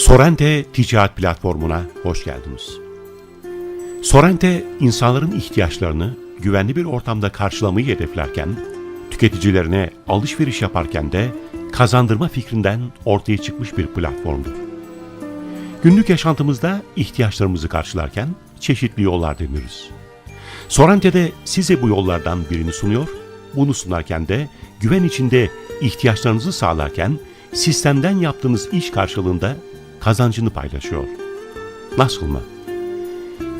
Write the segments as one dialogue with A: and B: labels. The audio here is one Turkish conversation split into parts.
A: Sorente Ticaret Platformu'na hoş geldiniz. Sorente, insanların ihtiyaçlarını güvenli bir ortamda karşılamayı hedeflerken, tüketicilerine alışveriş yaparken de kazandırma fikrinden ortaya çıkmış bir platformdur. Günlük yaşantımızda ihtiyaçlarımızı karşılarken çeşitli yollar deniriz. Sorente de size bu yollardan birini sunuyor, bunu sunarken de güven içinde ihtiyaçlarınızı sağlarken sistemden yaptığınız iş karşılığında kazancını paylaşıyor. Nasıl mı?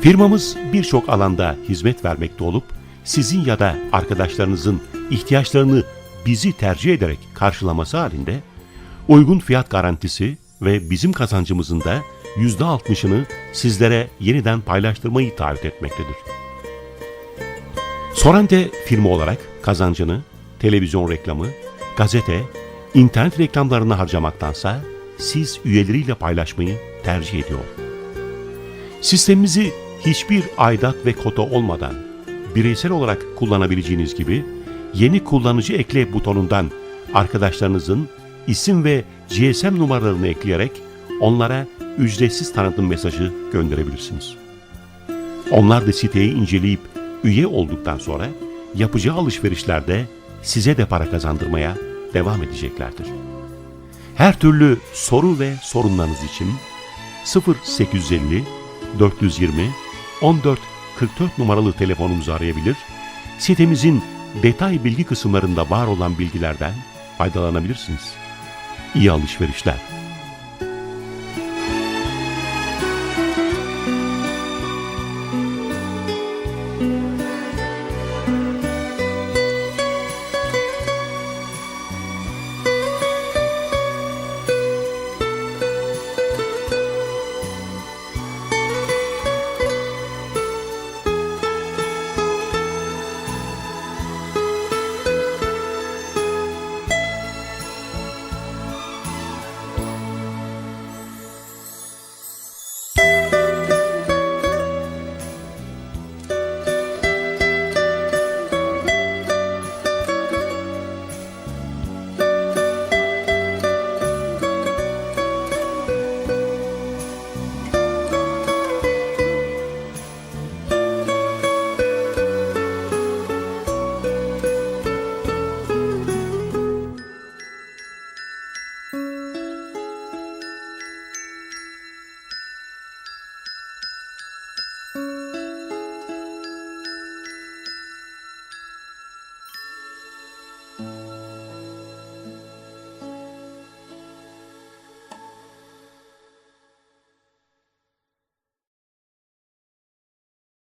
A: Firmamız birçok alanda hizmet vermekte olup sizin ya da arkadaşlarınızın ihtiyaçlarını bizi tercih ederek karşılaması halinde uygun fiyat garantisi ve bizim kazancımızın da %60'ını sizlere yeniden paylaştırmayı taahhüt etmektedir. Sorante firma olarak kazancını televizyon reklamı, gazete, internet reklamlarına harcamaktansa siz üyeleriyle paylaşmayı tercih ediyor. Sistemimizi hiçbir aidat ve kota olmadan bireysel olarak kullanabileceğiniz gibi yeni kullanıcı ekle butonundan arkadaşlarınızın isim ve GSM numaralarını ekleyerek onlara ücretsiz tanıtım mesajı gönderebilirsiniz. Onlar da siteyi inceleyip üye olduktan sonra yapacağı alışverişlerde size de para kazandırmaya devam edeceklerdir. Her türlü soru ve sorunlarınız için 0850 420 14 44 numaralı telefonumuzu arayabilir, sitemizin detay bilgi kısımlarında var olan bilgilerden faydalanabilirsiniz. İyi alışverişler. you